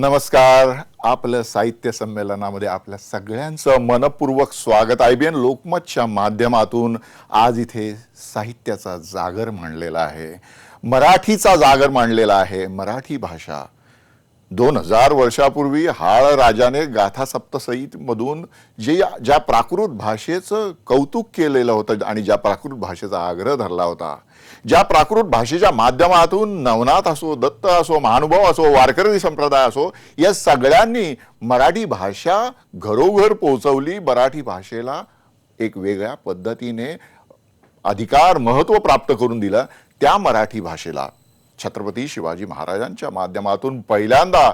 नमस्कार. आपलं साहित्य संमेलनामध्ये आपल्या सगळ्यांचं मनपूर्वक स्वागत. आय बी एन लोकमतच्या माध्यमातून आज इथे साहित्याचा जागर मांडलेला आहे. मराठीचा जागर मांडलेला आहे. मराठी भाषा दोन हजार वर्षापूर्वी हाळ राजाने गाथा सप्तसईत मधून जे ज्या प्राकृत भाषेचं कौतुक केलेलं होतं आणि ज्या प्राकृत भाषेचा आग्रह धरला होता ज्या प्राकृत भाषेच्या माध्यमातून नवनाथ असो दत्त असो महानुभाव असो वारकरी संप्रदाय असो या सगळ्यांनी मराठी भाषा घरोघर पोहोचवली. मराठी भाषेला एक वेगळ्या पद्धतीने अधिकार महत्त्व प्राप्त करून दिलं त्या मराठी भाषेला. छत्रपती शिवाजी महाराजांच्या माध्यमातून पहिल्यांदा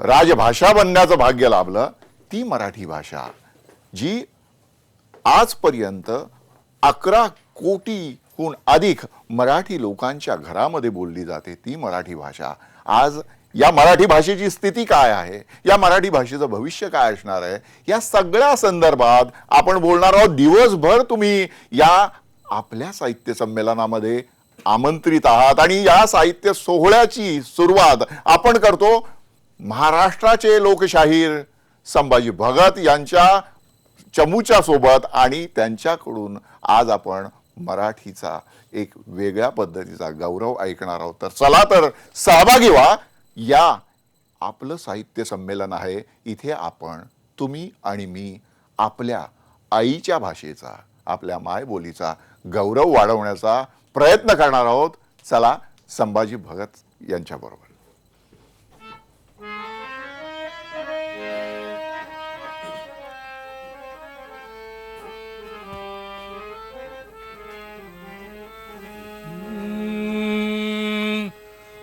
राजभाषा बनण्याचं भाग्य लाभलं ती मराठी भाषा जी आजपर्यंत अकरा कोटीहून अधिक मराठी लोकांच्या घरामध्ये बोलली जाते ती मराठी भाषा. आज या मराठी भाषेची स्थिती काय आहे? या मराठी भाषेचं भविष्य काय असणार आहे? या सगळ्या संदर्भात आपण बोलणार आहोत. दिवसभर तुम्ही या आपल्या साहित्य संमेलनामध्ये आमंत्रित आहात आणि या साहित्य सोहळ्याची सुरुवात आपण करतो महाराष्ट्राचे लोकशाहीर संभाजी भगत यांच्या चमूच्या सोबत आणि त्यांच्याकडून आज आपण मराठीचा एक वेगळ्या पद्धतीचा गौरव ऐकणार आहोत. तर चला तर सहभागी व्हा. या आपलं साहित्य संमेलन आहे. इथे आपण तुम्ही आणि मी आपल्या आईच्या भाषेचा आपल्या मायबोलीचा गौरव वाढवण्याचा प्रयत्न करणार आहोत. चला संभाजी भगत यांच्याबरोबर.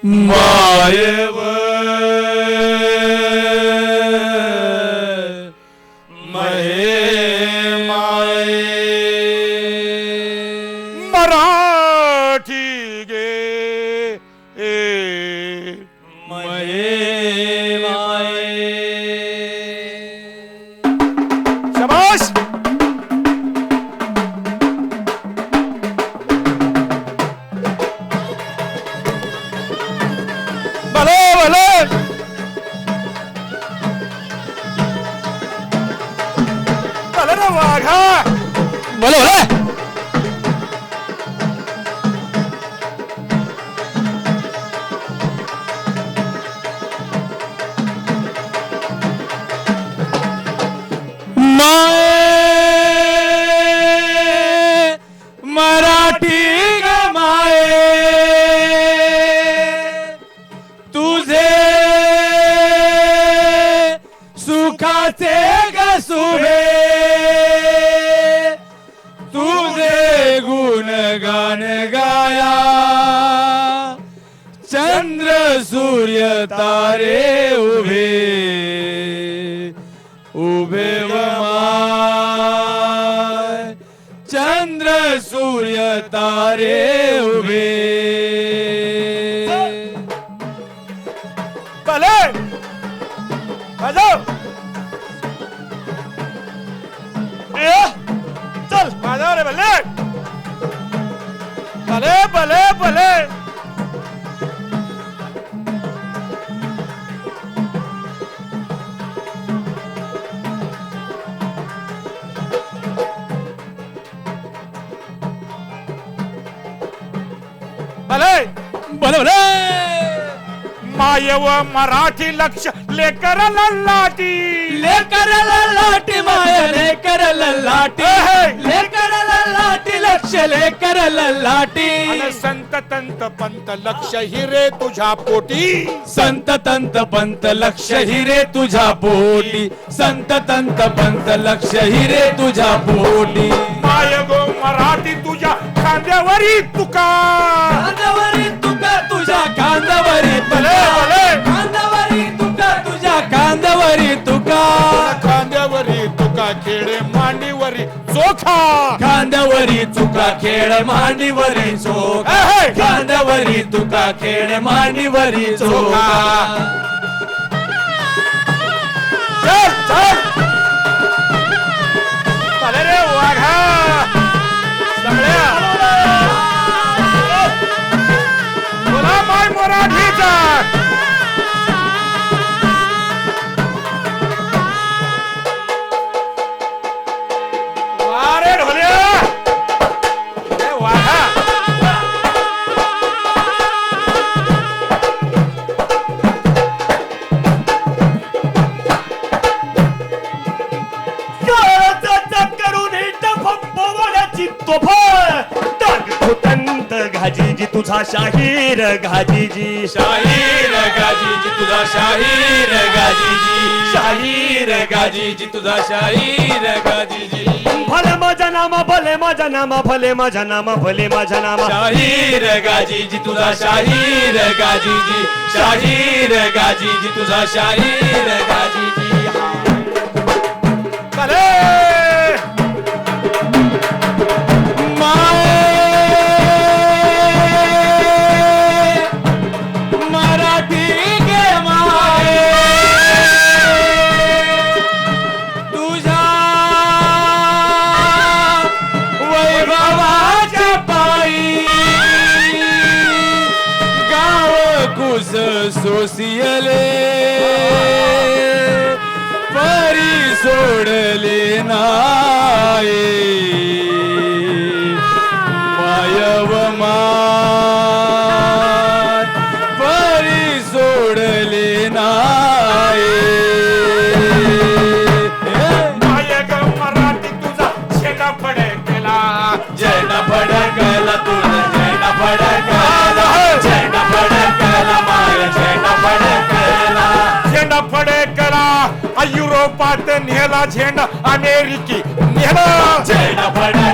मायव महे माये. मराठी गे तारे उभे उभे व चंद्र सूर्य तारे उभे. भले वाजव ए, चल वाजव रे भले भले भले भले भले बोला बोला मायव मराठी लक्ष लेकर लाटी लेकर लाटी माया लेकर लाटी. लेकर लाटी लक्ष लेकर लाटी संत तंत पंत लक्ष हिरे तुझ्या पोटी. संत तंत पंत लक्ष हिरे तुझ्या पोटी. संत तंत पंत लक्ष हिरे तुझ्या पोटी. माय गो मराठी तुझ्या खांद्यावरी तुका कांदावरी तुका तुझ्या कांदावरी भले, भले. कांदावरी तुका तुझ्या कांदावरी तुका खांद्यावरी तुका खेळे मांडीवरी चोखा. कांदावरी तुका खेळ मांडीवरी चोखा. ए. कांदावरी तुका खेळ मांडीवरी चोखा. चल चल. बोला माय मराठीचा गाजीजी तुझा शाहीर गाजीजी. भले माझा नामा भले माझा नामा भले माझा नामा भले माझा नामा. शाहीर गाजीजी तुझा शाहीर गाजीजी. शाहीर गाजीजी तुझा शाहीर गाजीजी. सोसियले परी सोडले नाही. झेंडा फडे करा युरोपात नेला झेंडा अमेरिकी नेला जैन अरे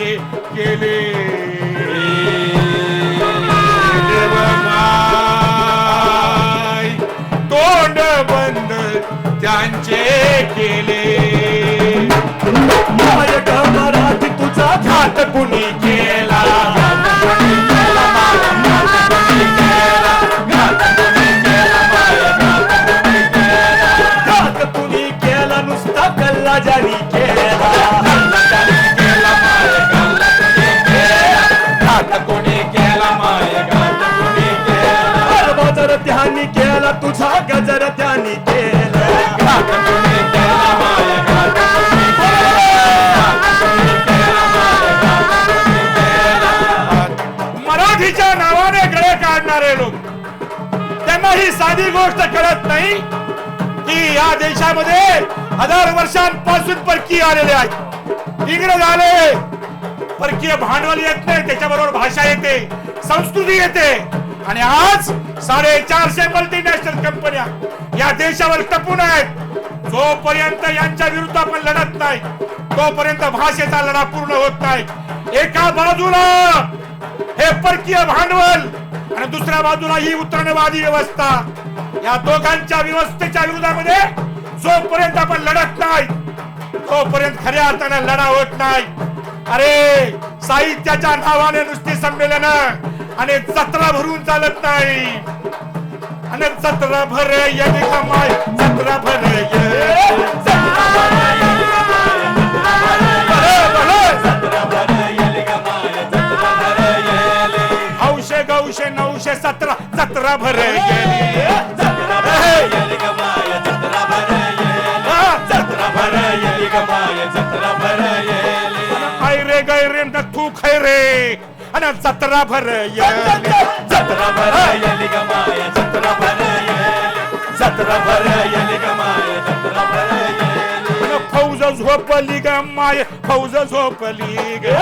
कांचे केले. तोंड बंद त्यांचे केले. तुझा घात कुणी केला? तुझा गजर केला. मराठीच्या नावाने गळे काढणारे लोक. त्यांना ही साधी गोष्ट कळत नाही की या देशामध्ये हजार वर्षांपासून परकीय आलेले आहेत. इंग्रज आले परकीय भांडवल येत नाही त्याच्याबरोबर भाषा येते संस्कृती येते. आणि आज साडेचारशे मल्टीनॅशनल कंपन्या या देशावर टपून आहेत. जोपर्यंत यांच्या विरुद्ध आपण लढत नाही तोपर्यंत भाषेचा लढा पूर्ण होत नाही. एका बाजूला हे परकीय भांडवल आणि दुसऱ्या बाजूला ही उतरणवादी व्यवस्था. या दोघांच्या व्यवस्थेच्या विरोधामध्ये जोपर्यंत आपण लढत नाही तोपर्यंत खऱ्या अर्थाने लढा होत नाही. अरे साहित्याच्या नावाने नुसती संमेलन आणि जत्रा भरून चालत नाही. आणि जत्रा भर ये कमाय जत्रा भर ये हौशे गौशे नऊशे सतरा जत्रा भर गेली हा, जत्रा भर हाय रे गै रे न तू खै रे आणि जत्रा भर गेली जत्रा भर आणि फौज झोपली ग माय फौज झोपली ग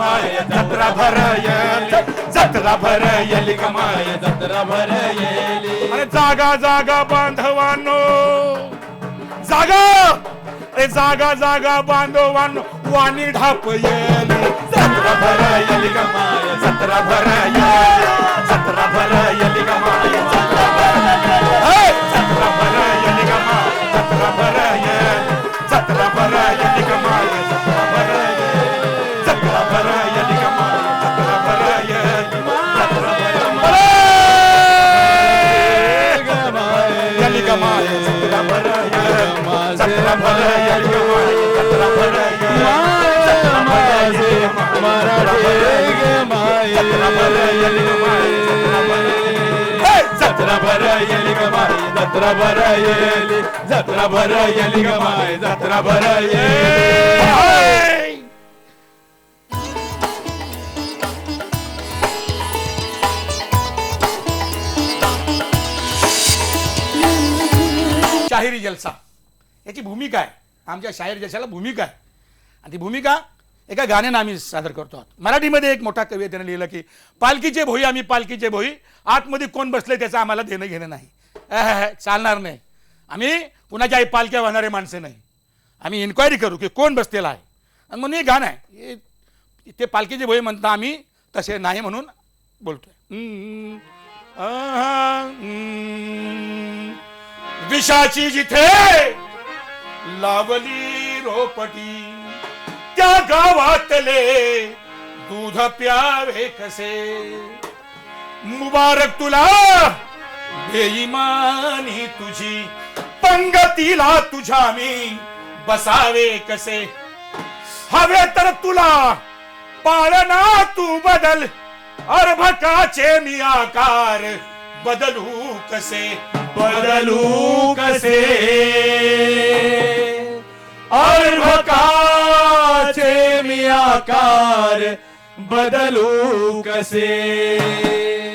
माय जत्रा भर गेली जत्रा भर गेली ग माय आणि जागा जागा बांधवानो। जागा! अरे जागा जागा बांधवान वाणी ढाप येली। जत्रा भरायली ग जत्रा भराय जत्रा भरायली ग भरायली ग माय जत्रा भरायली जत्रा भरायली ग माय जत्रा शाहिरी जलसा. याची भूमिका आहे. आमच्या शाहीर जलशाला भूमिका आहे. आणि ती भूमिका एका गाण्यानं आम्ही सादर करतो आहोत. मराठीमध्ये एक मोठा कवी त्याने लिहिलं की पालखीचे भोई आम्ही पालखीचे भोई आतमध्ये कोण बसले त्याचं आम्हाला देणं घेणं नाही. चालणार नाही. आम्ही कुणाच्याही पालख्या वाहणारे माणसं नाही. आम्ही इन्क्वायरी करू की कोण बसलेला आहे. आणि म्हणून हे गाणं आहे. हे- ते पालखीचे भोई म्हणता आम्ही तसे नाही म्हणून बोलतोय. विषाची जिथे लावली रोपटी त्या गावातले दूध प्यावे कसे? मुबारक तुला बेईमानी तुझी. पंगतीला तुझ्या मी बसावे कसे? हवे तर तुला पाळना तू बदल अर्भकाचे मी आकार बदलू कसे? बदलू कसे? अर्भकार मी आकार बदलू कसे?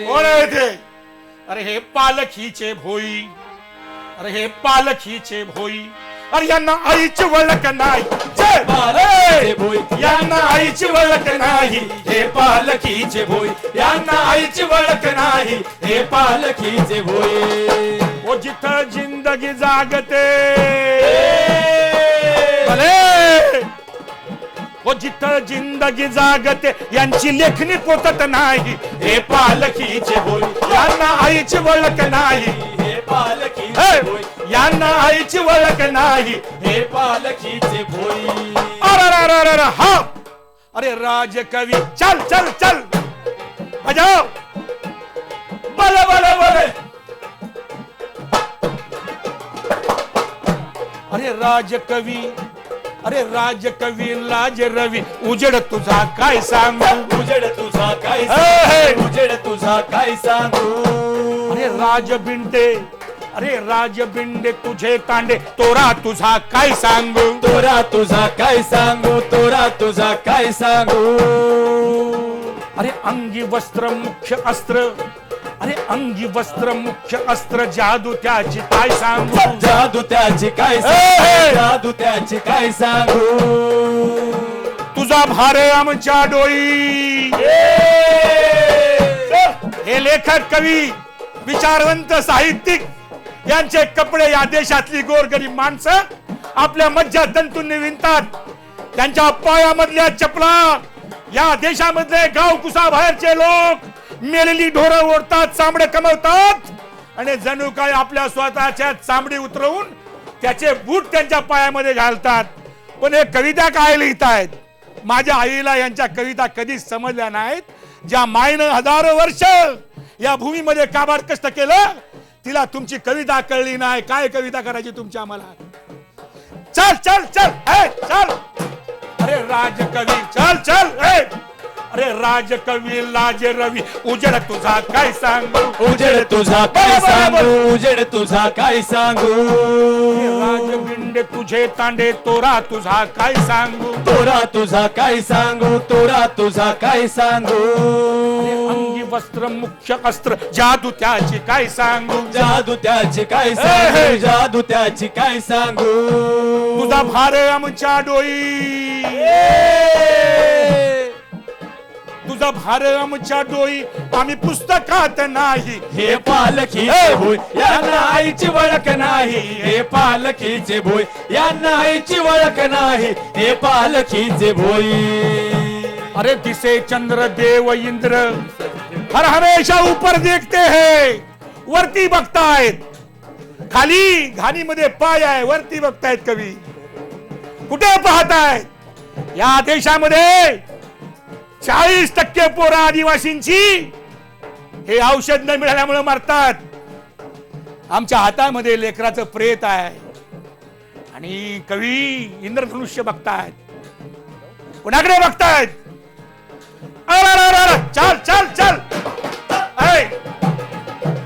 कोण आहे ते? अरे हे पालखीचे भोई. अरे हे पालखीचे भोई. अरे यांना आईची वळख नाही. जय पालखीचे भोई. यांना आईची वळख नाही. हे पालखीचे भोई. यांना आईची वळख नाही. हे पालखीचे भोई. ओ जिथं जिंदगी जागते. भले. ओ जिथं जिंदगी जागते यांची लेखणी पोतत नाही. हे पालखीचे भोई यांना आईची वळख नाही. हे पालखीचे हे! भोई यांना आईची वळख नाही. हे पालखीचे भोई अरे अरे अरे अरे हा. अरे राजकवी चल चल चल. बजाव बल बल बल. अरे राजकवी अरे राजकवी लाज रवी उजड तुझा काय सांग? उजेड तुझा काय! सांगू? उजेड तुझा काय सांगू? अरे राजबिंडे अरे राजबिंडे तुझे तांडे तोरा तुझा काय सांगू? तोरा तुझा काय सांगू? तोरा तुझा काय सांगू? अरे अंगी वस्त्र मुख्य अस्त्र अरे अंगी वस्त्र मुख्य अस्त्र जादू त्याची काय सांगू? जादू त्याची काय! सांगू? जादू त्याची काय सांगू? तुझा भारे आमच्या डोई हे लेखक कवी विचारवंत साहित्यिक यांचे कपडे या देशातली गोरगरीब माणसं आपल्या मज्जा तंतूंनी विणतात. त्यांच्या पायामधल्या चपला या देशामधले गाव कुसा बाहेरचे लोक मेलेली ढोरं ओढतात चांबडे कमवतात आणि जणू काय आपल्या स्वतःच्या चांबडी उतरवून त्याचे बूट त्यांच्या पायामध्ये घालतात. पण हे कविता काय लिहितायत? माझ्या आईला यांच्या कविता कधीच समजल्या नाहीत. ज्या मायनं हजारो वर्ष या भूमीमध्ये काबाड कष्ट केलं तिला तुमची कविता कळली नाही. काय कविता करायची तुमची आम्हाला? चल चल चल ए चल. अरे राजकवी चल चल ए. अरे राजकवी लाज रवी उजड तुझा काय सांगू? उजेड तुझा काय सांगू? उजेड तुझा काय सांगू? राजबिंडे तुझे तांडे तोरा तुझा काय सांगू? तोरा तुझा काय सांगू? तोरा तुझा काय सांगू? अंगी वस्त्र मुख्य अस्त्र जादू त्याची काय सांगू? जादू त्याची काय सांगू? जादू त्याची काय सांगू? तुझा भार आमच्या डोई. तुझा भार आमच्या डोई आम्ही पुस्तकात नाही. हे पालखीचे भोय यांना आईची ओळख नाही. हे पालखीचे भोय यांना आईची ओळख नाही. हे पालखीचे भोय अरे दिसे चंद्र देव इंद्र हर हमेशा ऊपर देखते है वरती बघतायत. खाली घाणीमध्ये पाय आहे वरती बघतायत कवी. कुठे पाहतायत? या देशामध्ये चाळीस टक्के पोरं आदिवासींची हे औषध न मिळाल्यामुळे मरतात. आमच्या हातामध्ये लेकराचं प्रेत आहे. आणि कवी इंद्रधनुष्य बघतायत. कुणाकडे बघतायत. चल चल चल.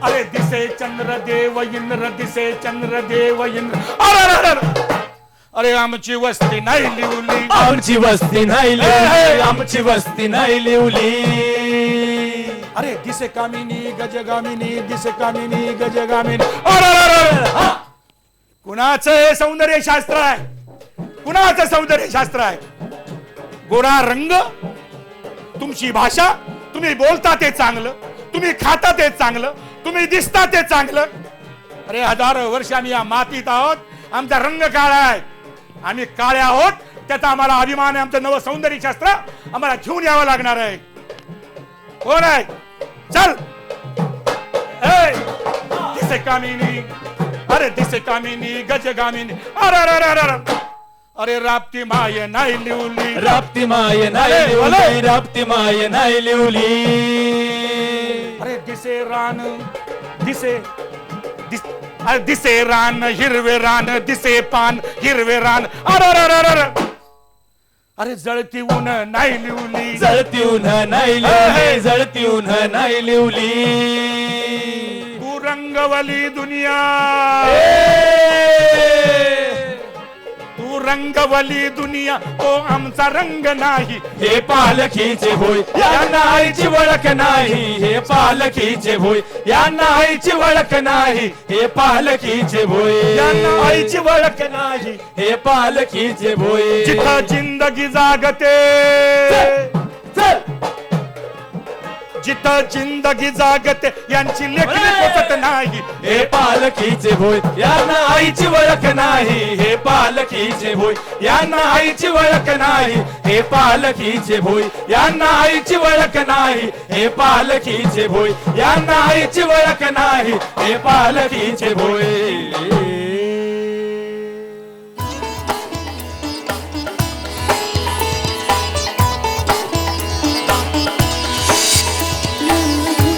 अरे दिसे चंद्र देव इंद्र दिसे चंद्र देव इंद्र. अरे आमची वस्ती नाही लिवली आमची वस्ती नाही लिवली आमची वस्ती नाही लिवली अरे दिसे कामिनी गजगामिनी दिसे कामिनी गजगामिनी अरे अरे अरे, अरे हा. कुणाचं हे सौंदर्य शास्त्र आहे? कुणाचं सौंदर्य शास्त्र आहे? गोरा रंग तुमची भाषा तुम्ही बोलता ते चांगलं तुम्ही खाता ते चांगलं तुम्ही दिसता ते चांगलं. अरे हजारो वर्ष आम्ही या मातीत आहोत आमचा रंग काळा आहे. आम्ही काळे आहोत. त्याचा आम्हाला अभिमान आहे. आमचं नवं सौंदर्य शास्त्र आम्हाला घेऊन यावं लागणार आहे. कोण आहे? चल. दिसे कामिनी. अरे दिसे कामिनी गजगामिनी अरे अरे अरे अरे अरे. अरे राप्ती माय नाही लिवली. राप्ती माय नाही लिवली. राप्ती माय नाही लिवली. अरे दिसे रान दिसे दिस- दिसे रान हिरवे रान दिसे पान हिरवे रान. अरे अरे अरे अरे अरे अरे जळती ऊन नाही लिवली जळती उन्ह नाही लिवली जळती उन्ह नाही लिवली तू रंगवली दुनिया रंगवली दुनिया तो आमचा रंग नाही. हे पालखीचे भोय यांना आईची ओळख नाही. हे पालखीचे भोय यांना आईची ओळख नाही. हे पालखीचे भोय यांना आईची ओळख नाही. हे पालखीचे भोय जिथं जिंदगी जागते जिथं जिंदगी जागते यांची लेखणी पोचत नाही. हे पालखीचे भोय यांना आईची ओळख नाही. हे पालखीचे भोय यांना आईची ओळख नाही. हे पालखीचे भोय यांना आईची ओळख नाही. हे पालखीचे भोय यांना आईची ओळख नाही. हे पालखीचे भोय.